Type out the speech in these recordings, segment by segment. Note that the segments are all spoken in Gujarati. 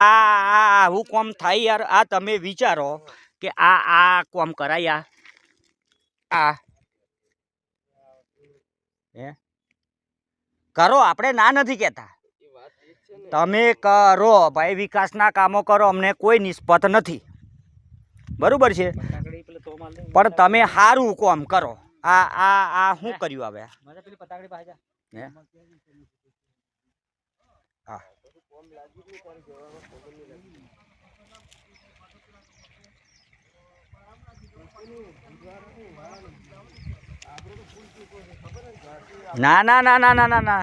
આ આ આવું કોમ થાય યાર. આ તમે વિચારો કે આ આ કોમ કરાય આ. આ. હે? કરો આપણે ના નથી કહેતા. તમે કરો ભાઈ વિકાસના કામો કરો અમને કોઈ નિસ્પત નથી. બરોબર છે? પણ તમે સારું કોમ કરો. આ આ આ શું કર્યું હવે? હે? હા ના ના ના ના ના ના.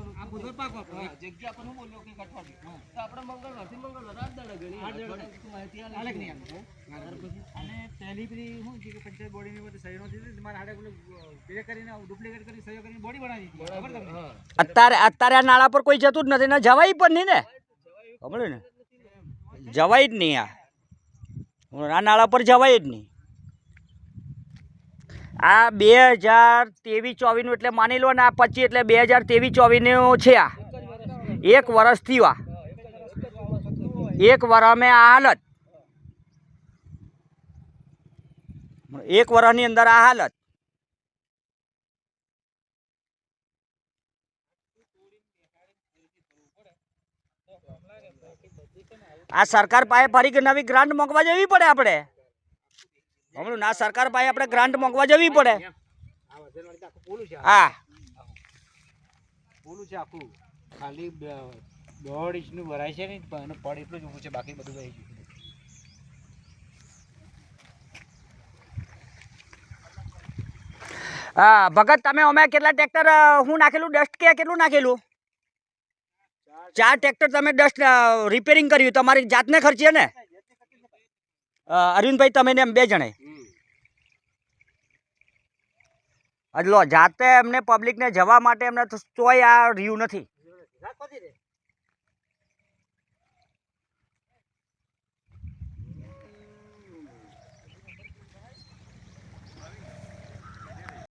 બુધવાર પાકો આપણો. હાલે કે નહીં અને પહેલી પેલી શું છે કે પંચાયત બોડીની બધી સહીઓ નથી થતી. હાડે પેલું કરીને ડુપ્લિકેટ કરી સહીઓ કરીને બોડી બનાવી દીધી. ખબર તમને? અત્યારે અત્યારે આ નાળા પર કોઈ જતું જ નથી ને જવાય પણ નહીં ને? ખબર ને? જવાય જ નહીં આ. આ નાળા પર જવાય જ નહીં. આ બે હજાર ત્રેવીસ ચોવીસનું એટલે માની લો ને આ પચીસ એટલે બે હજાર ત્રેવીસ ચોવીસનું છે આ. એક વર્ષથી આ. એક વર્ષમાં આ હાલત. એક વર્ષની અંદર આ હાલત. આ સરકાર પાસે ફરી નવી ગ્રાન્ટ મોકવા જવી પડે આપણે. હમણાં ના સરકાર પાસે આપણે ગ્રાન્ટ મોકવા જવી પડે. હા. પોલું છે આખું. ખાલી દોઢ ઇંચનું ભરાય છે ને અને પડ એટલું જ ઊભું છે બાકી બધું વહી ગયું. હા ભગત તમે અમે કેટલા ટ્રેક્ટર હું નાખેલું? ડસ્ટ કે કેટલું નાખેલું? ચાર ટ્રેક્ટર તમે ડસ્ટ રિપેરિંગ કર્યું તમારી જાતને ખર્ચીએ ને? અરવિંદભાઈ તમે ને એમ બે જણે લો જાતે એમને પબ્લિકને જવા માટે એમને તોય આ રહ્યું નથી.